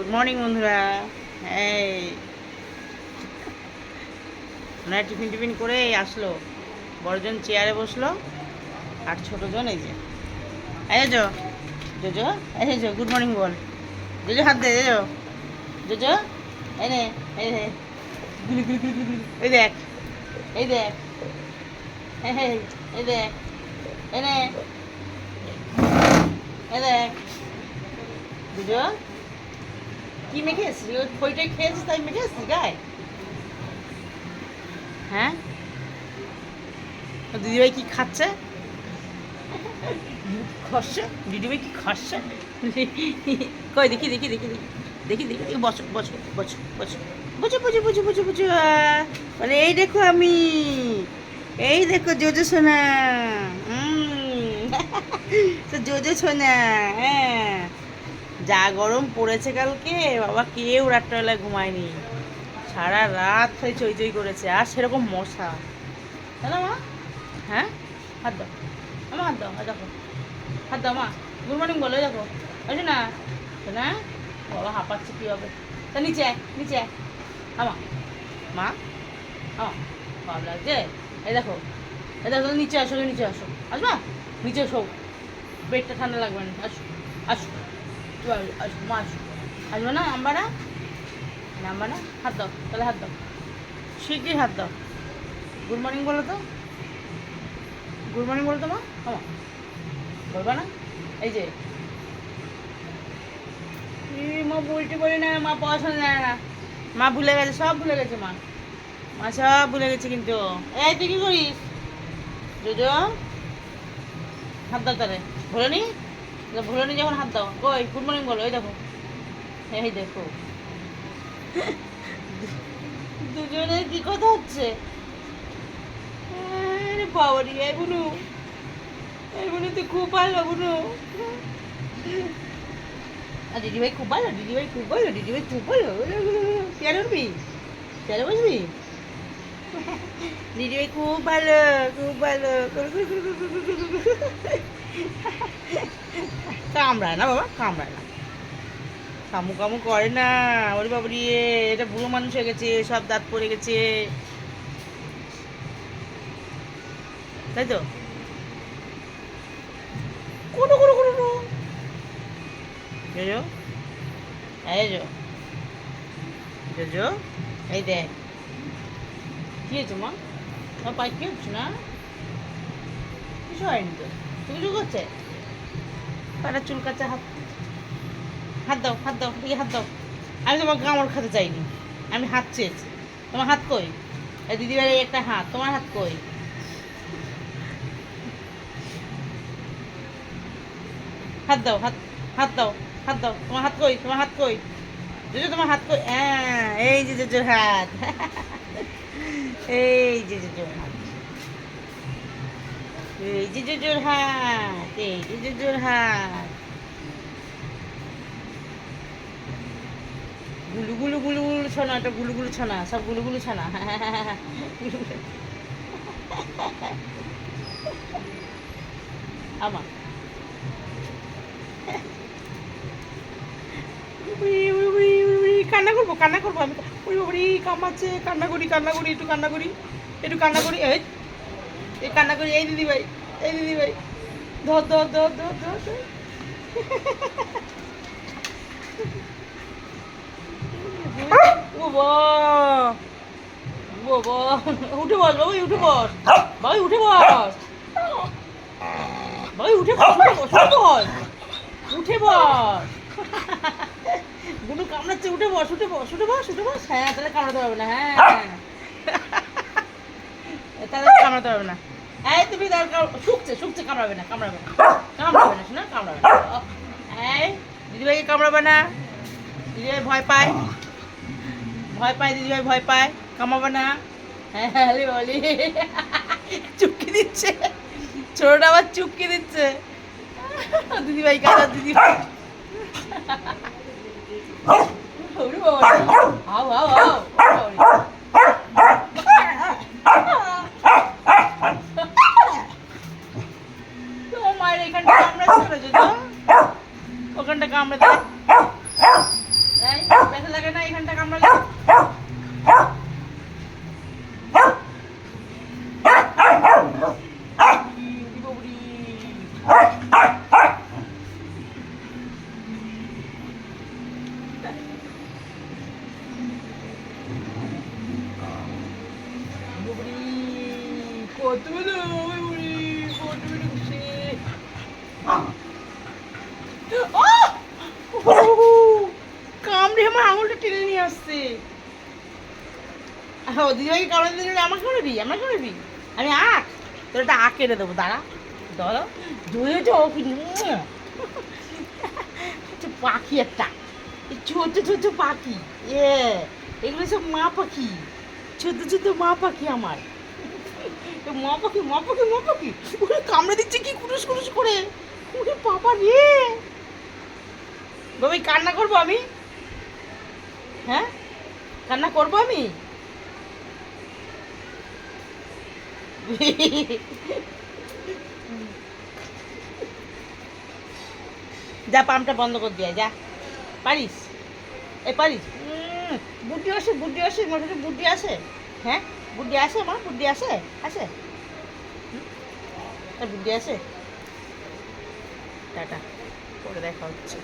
Good morning বন্ধুরা। ওনারা tiffin tiffin করে আসলো। বড়জন চেয়ারে বসল আর ছোটজন এই যে। এই যো জোজো এই গুড মর্নিং বল। জোজো হাত দে জোজো। জোজো এই নে এই গুলি এই দেখ এই দেখ। এই এই, দেখ এই এই দেখ। বুঝো কি মেখে এসছিস ওই খইটাই খেয়েছিস, তাই মেখে এসছিস গায়ে? হ্যাঁ? দিদিভাই কি খাচ্ছে? খাচ্ছে দিদিভাই কি খাচ্ছে কই, দেখি দেখি দেখি দেখি দেখি দেখি দেখি, বসো বসো বসো বসো বুঝো বুঝো বুঝো বুঝো বুঝো বলে এই দেখো আমি, এই দেখো জোজো সোনা জোজো সোনা হ্যাঁ। যা গরম পড়েছে কালকে, বাবা কেউ রাত্রেবেলায় ঘুমায়নি। সারা রাত খালি চই করেছে, আর সেরকম মশা। তাই না মা? হ্যাঁ? হাত দাও। আমা হাত দাও দেখো হাত দাও মা, গুড মর্নিং বলো দেখো। বুঝো না না, বাবা হাঁপাচ্ছে কী হবে? তা নিচে নিচে। আমা মা। আমা ভালো লাগছে? এই দেখো এই দেখো নিচে আসো নিচে আসো। আসবা? নিচে শো। পেটটা ঠান্ডা লাগবে না, আসো আসো। তুই আসো, আসো মা আসো আসবে না? নাম্বা না নাম্বা না হাত দাও তাহলে হাত দাও। শিগগির হাত দাও। গুড মর্নিং বলো তো। গুড মর্নিং বলো তো মা। আমা বলবা না? এই যে। মা বলতে পারি না মা পড়াশোনা জানে না। মা ভুলে গেছে সব ভুলে গেছে মা। মা সব ভুলে গেছে কিন্তু। এই তুই কি করিস? জোজো। হাত দাও তাহলে। ভুলে নি? ভুলে নি যখন হাত দাও, কই, গুড মর্নিং বলো, এই দেখো। এই দেখো। দুজনে কি কথা হচ্ছে? বাবারি, এই বুনু। এই বুনু, তুই খুব ভালো, বুনু। আর দিদিভাই খুব ভালো, দিদিভাই খুব ভালো, দিদিভাই খুব ভালো। চেয়ারে উঠবি? চেয়ারে বসবি? দিদিভাই খুব ভালো খুব ভালো। কামড়ায় না বাবা, কামড়ায় না। কামু কামু করে না। ওরে বাবরি, এটা বুড়ো মানুষ হয়ে গেছে, সব দাঁত পড়ে গেছে। তাই তো? কোনো কোনো কোনো জোজো এই জো জোজো এই দেখ। কি হয়েছে মা? পায়ে কি হচ্ছে না? কিছু হয়নি তো। তুমি করছে? পাটা চুলকাচ্ছে, হাত হাত দাও হাত দাও এই হাত দাও। আমি তোমার কামড় খেতে চাইনি, আমি হাত চেয়েছি। তোমার হাত কই? দিদিভাই একটা হাত, তোমার হাত কই? হাত দাও, হাত হাত দাও হাত দাও। তোমার হাত কই? তোমার হাত কই? জুজু, তোমার হাত কই? হ্যাঁ এই যে জুজুর হাত। এই যে জুজুর হাত। এই গুলু গুলু উড়ি, উড়ি, উড়ি, উড়ি, উড়ি, কান্না করব কান্না করব আমি। উড়ি বাবারি কামাচ্ছে কান্না করি কান্না করি একটু কান্না করি একটু কান্না করি এই। এই কান্না করি, এই দিদি ভাই, এই দিদি ভাই। ধর ধর ধর ধর ধর উঠে উঠে উঠে উঠে উঠে কামড়াচ্ছে, উঠে হ্যাঁ তাহলে কামড়াতে পারবে না হ্যাঁ। তাহলে কামড়াতে পারবে না। এই তুমি শুকছে শুকছে কামড়াবে না কামড়াবে না। কামড়াবে না শোনা? কামড়াবে না। এই দিদিভাইকে কামড়াবে না। দিদিভাই ভয় পায়। ভয় পায় দিদিভাই ভয় পায়। কামাবে না। হ্যাঁ হ্যাঁ বলি চুপকি দিচ্ছে। ছোটটা আবার চুপকি দিচ্ছে। দিদিভাই কাদা দিদিভাই ওরে বাবা। আও কামড়ে দেয় ব্যথা লাগে না এখানটা কামড়ালে What do we do? কামড়ে আমার আঙুলটা টেনে নিয়ে আসছে। ও দিদিভাইকে কামড়ে দিলে আমাকে কামড়াবি আমাকে কামড়াবি আমি আখ, তোর একটা আখ কেটে দেবো, দাঁড়া, ধরো। ধুয়ে তো পাখি একটা। ছোট ছোট পাখি, এ, এগুলো সব মা পাখি। ছোট ছোট মা পাখি আমার। মা পাখি মা পাখি মা পাখি। ওরে কামড়ে দিচ্ছে কি কুটুস কুটুস করে? ওরে বাবা রে। বাবা কান্না করব আমি? হ্যাঁ? কান্না করব আমি? যা, পাম্পটা বন্ধ করে দিয়ে, যা। পারিস? এ পারিস? বুদ্ধি আসে বুদ্ধি আসে মোটামুটি বুদ্ধি আসে। হ্যাঁ? বুদ্ধি আসে মা বুদ্ধি আসে? আসে? বুদ্ধি আসে? টাটা, করে দেখা হচ্ছে।